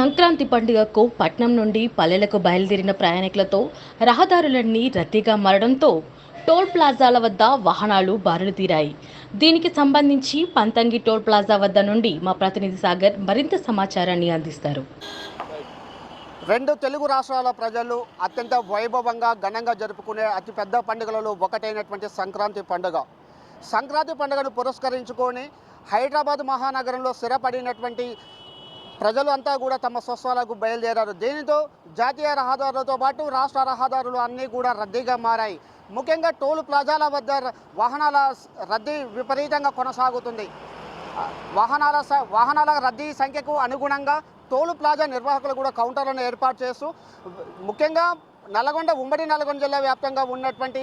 సంక్రాంతి పండుగకు పట్నం నుండి పల్లెలకు బయలుదేరిన ప్రయాణికులతో రహదారులన్నీ రద్దీగా మారడంతో టోల్ ప్లాజాల వద్ద వాహనాలు బారులు తీరాయి. దీనికి సంబంధించి పంతంగి టోల్ ప్లాజా వద్ద నుండి మా ప్రతినిధి సాగర్ మరింత సమాచారాన్ని అందిస్తారు. రెండు తెలుగు రాష్ట్రాల ప్రజలు అత్యంత వైభవంగా ఘనంగా జరుపుకునే అతిపెద్ద పండుగలలో ఒకటైనటువంటి సంక్రాంతి పండుగ. సంక్రాంతి పండుగను పురస్కరించుకొని హైదరాబాద్ మహానగరంలో స్థిరపడినటువంటి ప్రజలు అంతా కూడా తమ స్వస్థలాలకు బయలుదేరారు. దీనితో జాతీయ రహదారులతో పాటు రాష్ట్ర రహదారులు అన్నీ కూడా రద్దీగా మారాయి. ముఖ్యంగా టోల్ ప్లాజాల వద్ద వాహనాల రద్దీ విపరీతంగా కొనసాగుతుంది. వాహనాల స- వాహనాల రద్దీ సంఖ్యకు అనుగుణంగా టోల్ ప్లాజా నిర్వాహకులు కూడా కౌంటర్లను ఏర్పాటు చేస్తూ ముఖ్యంగా నల్గొండ ఉమ్మడి నల్గొండ జిల్లా వ్యాప్తంగా ఉన్నటువంటి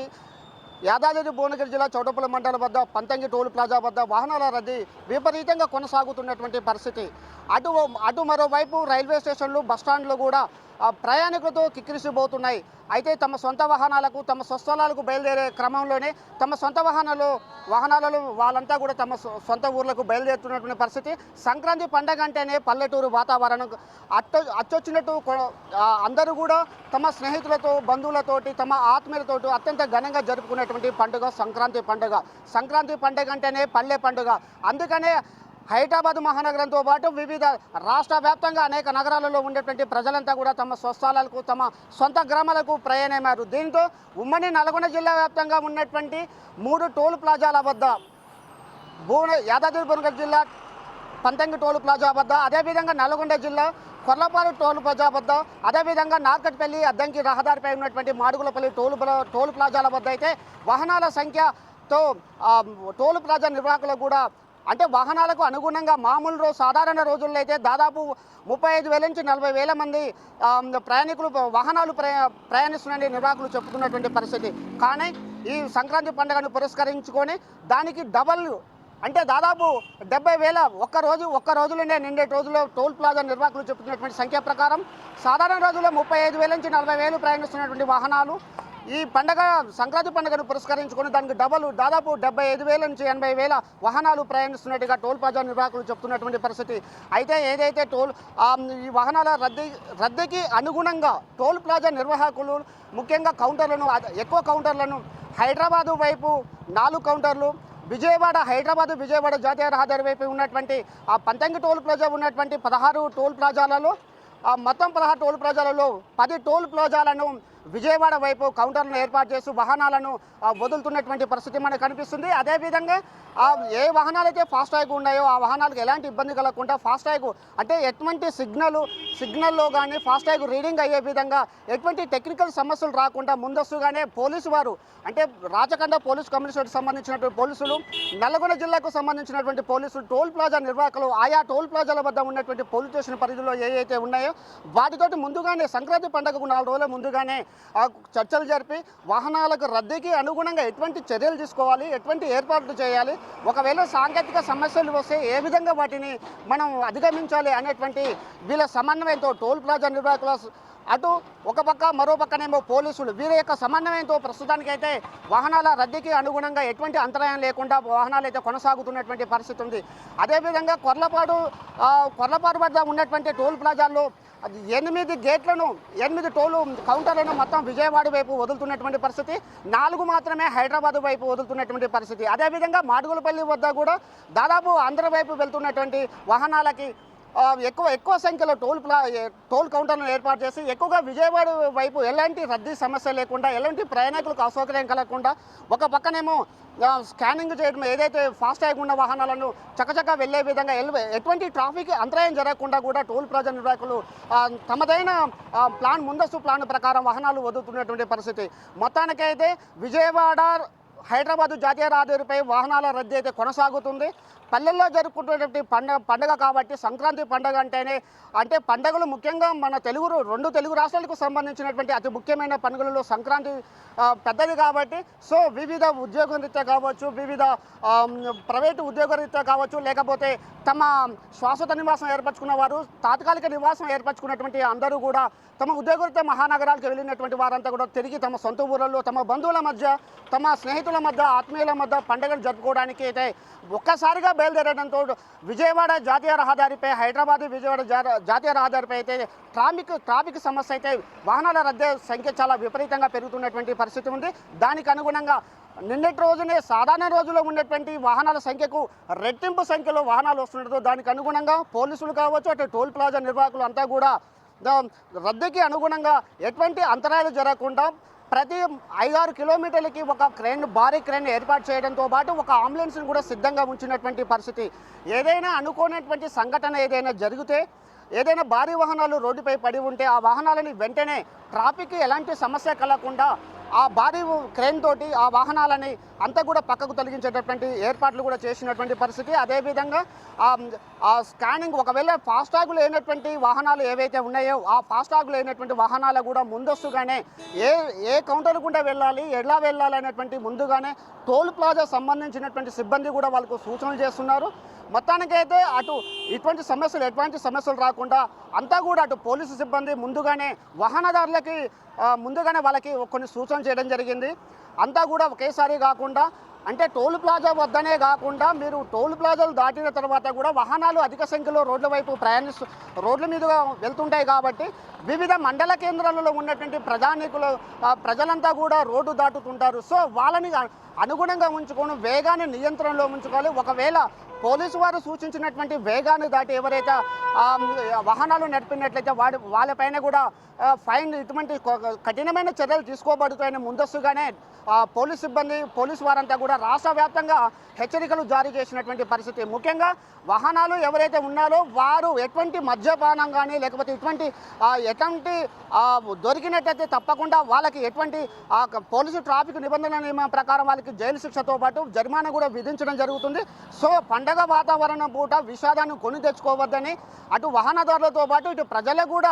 యాదాద్రి భువనగిరి జిల్లా చౌటపల్లి మండలం వద్ద పంతంగి టోల్ ప్లాజా వద్ద వాహనాల రద్దీ విపరీతంగా కొనసాగుతున్నటువంటి పరిస్థితి. అటు అటు మరోవైపు రైల్వే స్టేషన్లు బస్టాండ్లు కూడా ప్రయాణికులతో కిక్కిరిసిపోతున్నాయి. అయితే తమ సొంత వాహనాలకు తమ స్వస్థలాలకు బయలుదేరే క్రమంలోనే తమ సొంత వాహనాలు వాహనాలలో వాళ్ళంతా కూడా తమ సొంత ఊర్లకు బయలుదేరుతున్నటువంటి పరిస్థితి. సంక్రాంతి పండగ అంటేనే పల్లెటూరు వాతావరణం. అట్ట అచ్చొచ్చినట్టు అందరూ కూడా తమ స్నేహితులతో బంధువులతోటి తమ ఆత్మీయులతోటి అత్యంత ఘనంగా జరుపుకునేటువంటి పండుగ సంక్రాంతి పండుగ. సంక్రాంతి పండుగ అంటేనే పల్లె పండుగ. అందుకనే హైదరాబాద్ మహానగరంతో పాటు వివిధ రాష్ట్ర వ్యాప్తంగా అనేక నగరాలలో ఉండేటువంటి ప్రజలంతా కూడా తమ స్వస్థలాలకు తమ సొంత గ్రామాలకు ప్రయాణమయ్యారు. దీంతో ఉమ్మడి నల్గొండ జిల్లా వ్యాప్తంగా ఉన్నటువంటి మూడు టోల్ ప్లాజాల వద్ద భువన యాదాద్రి భువనగిరి జిల్లా పంతంగి టోల్ ప్లాజా వద్ద అదేవిధంగా నల్గొండ జిల్లా కొర్లపాడు టోల్ ప్లాజా వద్ద అదేవిధంగా నార్కట్పల్లి అద్దంకి రహదారిపై ఉన్నటువంటి మాడుగులపల్లి టోల్ ప్లా- టోల్ ప్లాజాల వద్ద అయితే వాహనాల సంఖ్యతో టోల్ ప్లాజా నిర్వాహకులు కూడా అంటే వాహనాలకు అనుగుణంగా మామూలు రోజు సాధారణ రోజుల్లో అయితే దాదాపు ముప్పై ఐదు వేల నుంచి నలభై వేల మంది ప్రయాణికులు వాహనాలు ప్రయా ప్రయాణిస్తున్న నిర్వాహకులు చెప్పుకున్నటువంటి పరిస్థితి. కానీ ఈ సంక్రాంతి పండుగను పురస్కరించుకొని దానికి డబల్ అంటే దాదాపు డెబ్బై వేల ఒక్క రోజు ఒక్క రోజులోనే నిండే రోజుల్లో టోల్ ప్లాజా నిర్వాహకులు చెప్తున్నటువంటి సంఖ్య ప్రకారం సాధారణ రోజుల్లో ముప్పై ఐదు వేల నుంచి నలభై వేలు ప్రయాణిస్తున్నటువంటి వాహనాలు ఈ పండగ సంక్రాంతి పండుగను పురస్కరించుకొని దానికి డబల్ దాదాపు డెబ్బై ఐదు వేల నుంచి ఎనభై వేల వాహనాలు ప్రయాణిస్తున్నట్టుగా టోల్ ప్లాజా నిర్వాహకులు చెప్తున్నటువంటి పరిస్థితి. అయితే ఏదైతే టోల్ ఈ వాహనాల రద్దీ రద్దీకి అనుగుణంగా టోల్ ప్లాజా నిర్వాహకులు ముఖ్యంగా కౌంటర్లను ఎక్కువ కౌంటర్లను హైదరాబాదు వైపు నాలుగు కౌంటర్లు విజయవాడ హైదరాబాద్ విజయవాడ జాతీయ రహదారి వైపు ఉన్నటువంటి ఆ పంతంగి టోల్ ప్లాజా ఉన్నటువంటి పదహారు టోల్ ప్లాజాలలో ఆ మొత్తం పదహారు టోల్ ప్లాజాలలో పది టోల్ ప్లాజాలను విజయవాడ వైపు కౌంటర్లను ఏర్పాటు చేస్తూ వాహనాలను వదులుతున్నటువంటి పరిస్థితి మనకు కనిపిస్తుంది. అదేవిధంగా ఆ, ఏ వాహనాలు అయితే ఫాస్ట్ ట్యాగ్ ఉన్నాయో ఆ వాహనాలకు ఎలాంటి ఇబ్బంది కలగకుండా ఫాస్ట్ ట్యాగ్ అంటే ఎటువంటి సిగ్నల్ సిగ్నల్లో కానీ ఫాస్ట్ ట్యాగ్ రీడింగ్ అయ్యే విధంగా ఎటువంటి టెక్నికల్ సమస్యలు రాకుండా ముందస్తుగానే పోలీసు వారు అంటే రాచకండ పోలీస్ కమిషనర్కి సంబంధించినటువంటి పోలీసులు నల్గొండ జిల్లాకు సంబంధించినటువంటి పోలీసులు టోల్ ప్లాజా నిర్వాహకులు ఆయా టోల్ ప్లాజాల వద్ద ఉన్నటువంటి పోలీస్ స్టేషన్ పరిధిలో ఏ ఉన్నాయో వాటితోటి ముందుగానే సంక్రాంతి పండుగకు నాలుగు రోజుల ముందుగానే ఆ చర్చలు జరిపి వాహనాలకు రద్దీకి అనుగుణంగా ఎటువంటి చర్యలు తీసుకోవాలి ఎటువంటి ఏర్పాట్లు చేయాలి ఒకవేళ సాంకేతిక సమస్యలు వస్తే ఏ విధంగా వాటిని మనం అధిగమించాలి అనేటువంటి వీళ్ళ సమన్వయంతో టోల్ ప్లాజా నిర్వాహకుల అటు ఒక పక్క మరో పక్కనేమో పోలీసులు. వీరి యొక్క సమన్వయంతో ప్రస్తుతానికైతే వాహనాల రద్దీకి అనుగుణంగా ఎటువంటి అంతరాయం లేకుండా వాహనాలు అయితే కొనసాగుతున్నటువంటి పరిస్థితి ఉంది. అదేవిధంగా కొర్లపాడు కొర్లపాడు వద్ద ఉన్నటువంటి టోల్ ప్లాజాల్లో ఎనిమిది గేట్లను ఎనిమిది టోలు కౌంటర్లను మొత్తం విజయవాడ వైపు వదులుతున్నటువంటి పరిస్థితి. నాలుగు మాత్రమే హైదరాబాద్ వైపు వదులుతున్నటువంటి పరిస్థితి. అదేవిధంగా మాడుగులపల్లి వద్ద కూడా దాదాపు ఆంధ్ర వైపు వెళ్తున్నటువంటి వాహనాలకి ఎక్కువ ఎక్కువ సంఖ్యలో టోల్ ప్లా టోల్ కౌంటర్ను ఏర్పాటు చేసి ఎక్కువగా విజయవాడ వైపు ఎలాంటి రద్దీ సమస్య లేకుండా ఎలాంటి ప్రయాణికులకు అసౌకర్యం కలగకుండా ఒక పక్కనేమో స్కానింగ్ చేయడం ఏదైతే ఫాస్ట్ ట్యాగ్ ఉన్న వాహనాలను చకచకా వెళ్ళే విధంగా ఎల్- ఎటువంటి ట్రాఫిక్ అంతరాయం జరగకుండా కూడా టోల్ ప్లాజా నిర్వాహకులు తమదైన ప్లాన్ ముందస్తు ప్లాన్ ప్రకారం వాహనాలు వదులుతున్నటువంటి పరిస్థితి. మొత్తానికైతే విజయవాడ హైదరాబాదు జాతీయ రహదారిపై వాహనాల రద్దీ అయితే కొనసాగుతుంది. పల్లెల్లో జరుపుకుంటున్నటువంటి పండగ పండగ కాబట్టి సంక్రాంతి పండగ అంటేనే అంటే పండగలు ముఖ్యంగా మన తెలుగు రెండు తెలుగు రాష్ట్రాలకు సంబంధించినటువంటి అతి ముఖ్యమైన పండుగలలో సంక్రాంతి పెద్దది కాబట్టి సో వివిధ ఉద్యోగరీత్యా కావచ్చు వివిధ ప్రైవేటు ఉద్యోగరీత్యా కావచ్చు లేకపోతే తమ శాశ్వత నివాసం ఏర్పరచుకున్న వారు తాత్కాలిక నివాసం ఏర్పరచుకున్నటువంటి అందరూ కూడా తమ ఉద్యోగరీత్యా మహానగరాలకు వెళ్ళినటువంటి వారంతా కూడా తిరిగి తమ సొంత ఊళ్ళలో తమ బంధువుల మధ్య తమ స్నేహితుల స్నేహితుల మధ్య ఆత్మీయుల మధ్య పండుగను జరుపుకోవడానికి అయితే ఒక్కసారిగా బయలుదేరడంతో విజయవాడ జాతీయ రహదారిపై హైదరాబాద్ విజయవాడ జాతీయ రహదారిపై అయితే ట్రాఫిక్ ట్రాఫిక్ సమస్య అయితే వాహనాల రద్దీ సంఖ్య చాలా విపరీతంగా పెరుగుతున్నటువంటి పరిస్థితి ఉంది. దానికి అనుగుణంగా నిన్నటి రోజునే సాధారణ రోజుల్లో ఉన్నటువంటి వాహనాల సంఖ్యకు రెట్టింపు సంఖ్యలో వాహనాలు వస్తుండటంతో దానికి అనుగుణంగా పోలీసులు కావచ్చు అటు టోల్ ప్లాజా నిర్వాహకులు అంతా కూడా రద్దీకి అనుగుణంగా ఎటువంటి అంతరాయాలు జరగకుండా ప్రతి ఐదారు కిలోమీటర్లకి ఒక క్రేన్ భారీ క్రేన్ ఏర్పాటు చేయడంతో పాటు ఒక అంబులెన్స్ను కూడా సిద్ధంగా ఉంచినటువంటి పరిస్థితి. ఏదైనా అనుకోనటువంటి సంఘటన ఏదైనా జరిగితే ఏదైనా భారీ వాహనాలు రోడ్డుపై పడి ఉంటే ఆ వాహనాలని వెంటనే ట్రాఫిక్ ఎలాంటి సమస్య కలగకుండా ఆ భారీ క్రేన్ తోటి ఆ వాహనాలని అంతా కూడా పక్కకు తొలగించేటటువంటి ఏర్పాట్లు కూడా చేసినటువంటి పరిస్థితి. అదేవిధంగా ఆ ఆ స్కానింగ్ ఒకవేళ ఫాస్టాగ్ లేనటువంటి వాహనాలు ఏవైతే ఉన్నాయో ఆ ఫాస్టాగ్ లేనటువంటి వాహనాలు కూడా ముందస్తుగానే ఏ ఏ కౌంటర్ గుండా వెళ్ళాలి ఎలా వెళ్ళాలి అనేటువంటి ముందుగానే టోల్ ప్లాజా సంబంధించినటువంటి సిబ్బంది కూడా వాళ్ళకు సూచనలు చేస్తున్నారు. మొత్తానికైతే అటు ఇటువంటి సమస్యలు ఎటువంటి సమస్యలు రాకుండా అంతా కూడా అటు పోలీసు సిబ్బంది ముందుగానే వాహనదారులకి ముందుగానే వాళ్ళకి కొన్ని సూచనలు చేయడం జరిగింది. అంతా కూడా ఒకేసారి కాకుండా అంటే టోల్ ప్లాజా వద్దనే కాకుండా మీరు టోల్ ప్లాజాలు దాటిన తర్వాత కూడా వాహనాలు అధిక సంఖ్యలో రోడ్ల వైపు ప్రయాణిస్తూ రోడ్ల మీదుగా వెళ్తుంటాయి కాబట్టి వివిధ మండల కేంద్రాలలో ఉన్నటువంటి ప్రజానీకులు ప్రజలంతా కూడా రోడ్డు దాటుతుంటారు. సో వాళ్ళని అనుగుణంగా ఉంచుకొని వేగాన్ని నియంత్రణలో ఉంచుకోవాలి. ఒకవేళ పోలీసు వారు సూచించినటువంటి వేగాన్ని దాటి ఎవరైతే వాహనాలు నడిపినట్లయితే వాడి వాళ్ళపైన కూడా ఫైన్ ఇటువంటి కఠినమైన చర్యలు తీసుకోబడుతాయని ముందస్తుగానే పోలీస్ సిబ్బంది పోలీసు వారంతా కూడా రాష్ట్ర వ్యాప్తంగా హెచ్చరికలు జారీ చేసినటువంటి పరిస్థితి. ముఖ్యంగా వాహనాలు ఎవరైతే ఉన్నారో వారు ఎటువంటి మద్యపానం కానీ లేకపోతే ఇటువంటి ఎటువంటి దొరికినట్టయితే తప్పకుండా వాళ్ళకి ఎటువంటి పోలీసు ట్రాఫిక్ నిబంధనల నియమం ప్రకారం వాళ్ళకి జైలు శిక్షతో పాటు జరిమానా కూడా విధించడం జరుగుతుంది. సో పండగ వాతావరణం పూట విషాదాన్ని కొని తెచ్చుకోవద్దని అటు వాహనదారులతో పాటు ఇటు ప్రజలకు కూడా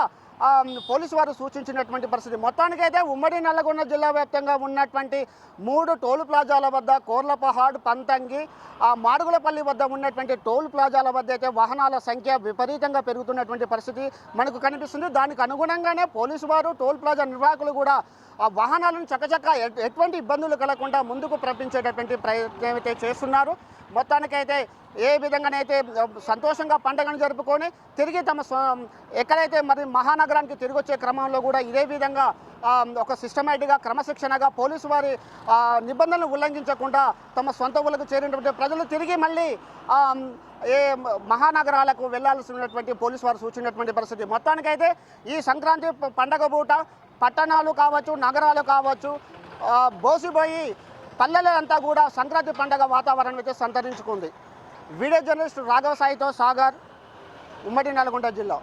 పోలీసు వారు సూచించినటువంటి పరిస్థితి. మొత్తానికైతే ఉమ్మడి నల్లగొండ జిల్లా వ్యాప్తంగా ఉన్నటువంటి మూడు టోల్ ప్లాజాల వద్ద కోర్లపహాడ్ పంతంగి ఆ మాడుగులపల్లి వద్ద ఉన్నటువంటి టోల్ ప్లాజాల వద్ద అయితే వాహనాల సంఖ్య విపరీతంగా పెరుగుతున్నటువంటి పరిస్థితి మనకు కనిపిస్తుంది. దానికి అనుగుణంగానే పోలీసు వారు టోల్ ప్లాజా నిర్వాహకులు కూడా ఆ వాహనాలను చకచక ఎటువంటి ఇబ్బందులు కలగకుండా ముందుకు ప్రపించేటటువంటి ప్రయత్నం అయితే చేస్తున్నారు. మొత్తానికైతే ఏ విధంగానైతే సంతోషంగా పండుగను జరుపుకొని తిరిగి తమ ఎక్కడైతే మరి నగరానికి తిరిగి వచ్చే క్రమంలో కూడా ఇదే విధంగా ఒక సిస్టమేటిక్గా క్రమశిక్షణగా పోలీసు వారి నిబంధనలు ఉల్లంఘించకుండా తమ సొంత ఊళ్ళకు చేరినటువంటి ప్రజలు తిరిగి మళ్ళీ ఏ మహానగరాలకు వెళ్ళాల్సినటువంటి పోలీసు వారు సూచించినటువంటి పరిస్థితి. మొత్తానికైతే ఈ సంక్రాంతి పండగ పూట పట్టణాలు కావచ్చు నగరాలు కావచ్చు బోసిపోయి పల్లెలంతా కూడా సంక్రాంతి పండగ వాతావరణం అయితే సంతరించుకుంది. వీడియో జర్నలిస్ట్ రాఘవ సాయితో సాగర్ ఉమ్మడి నల్గొండ జిల్లా.